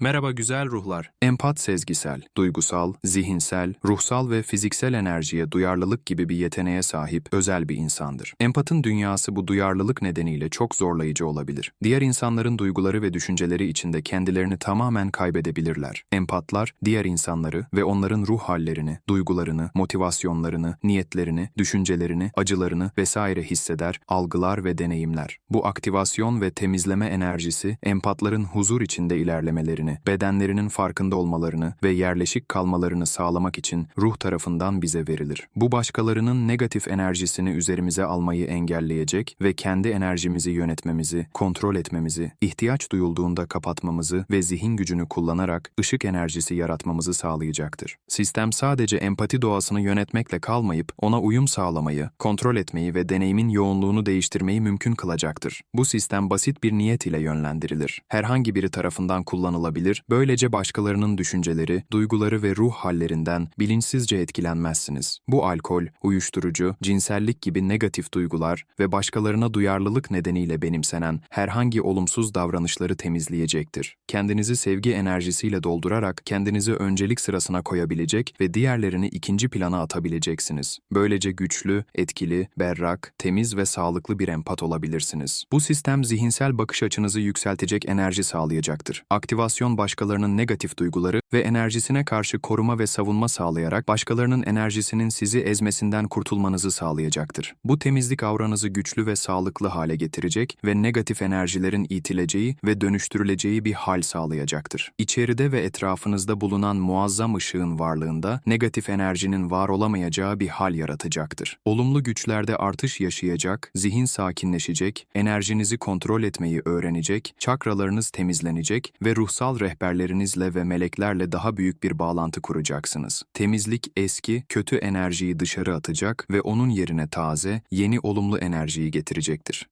Merhaba güzel ruhlar. Empat sezgisel, duygusal, zihinsel, ruhsal ve fiziksel enerjiye duyarlılık gibi bir yeteneğe sahip özel bir insandır. Empatın dünyası bu duyarlılık nedeniyle çok zorlayıcı olabilir. Diğer insanların duyguları ve düşünceleri içinde kendilerini tamamen kaybedebilirler. Empatlar diğer insanları ve onların ruh hallerini, duygularını, motivasyonlarını, niyetlerini, düşüncelerini, acılarını vesaire hisseder, algılar ve deneyimler. Bu aktivasyon ve temizleme enerjisi empatların huzur içinde ilerlemelerini, bedenlerinin farkında olmalarını ve yerleşik kalmalarını sağlamak için ruh tarafından bize verilir. Bu başkalarının negatif enerjisini üzerimize almayı engelleyecek ve kendi enerjimizi yönetmemizi, kontrol etmemizi, ihtiyaç duyulduğunda kapatmamızı ve zihin gücünü kullanarak ışık enerjisi yaratmamızı sağlayacaktır. Sistem sadece empati doğasını yönetmekle kalmayıp ona uyum sağlamayı, kontrol etmeyi ve deneyimin yoğunluğunu değiştirmeyi mümkün kılacaktır. Bu sistem basit bir niyet ile yönlendirilir. Herhangi biri tarafından kullanılabilir, böylece başkalarının düşünceleri, duyguları ve ruh hallerinden bilinçsizce etkilenmezsiniz. Bu alkol, uyuşturucu, cinsellik gibi negatif duygular ve başkalarına duyarlılık nedeniyle benimsenen herhangi olumsuz davranışları temizleyecektir. Kendinizi sevgi enerjisiyle doldurarak kendinizi öncelik sırasına koyabilecek ve diğerlerini ikinci plana atabileceksiniz. Böylece güçlü, etkili, berrak, temiz ve sağlıklı bir empat olabilirsiniz. Bu sistem zihinsel bakış açınızı yükseltecek enerji sağlayacaktır. Aktivasyon başkalarının negatif duyguları ve enerjisine karşı koruma ve savunma sağlayarak başkalarının enerjisinin sizi ezmesinden kurtulmanızı sağlayacaktır. Bu temizlik avranızı güçlü ve sağlıklı hale getirecek ve negatif enerjilerin itileceği ve dönüştürüleceği bir hal sağlayacaktır. İçeride ve etrafınızda bulunan muazzam ışığın varlığında negatif enerjinin var olamayacağı bir hal yaratacaktır. Olumlu güçlerde artış yaşayacak, zihin sakinleşecek, enerjinizi kontrol etmeyi öğrenecek, çakralarınız temizlenecek ve ruhsal rehberlerinizle ve meleklerle daha büyük bir bağlantı kuracaksınız. Temizlik eski, kötü enerjiyi dışarı atacak ve onun yerine taze, yeni olumlu enerjiyi getirecektir.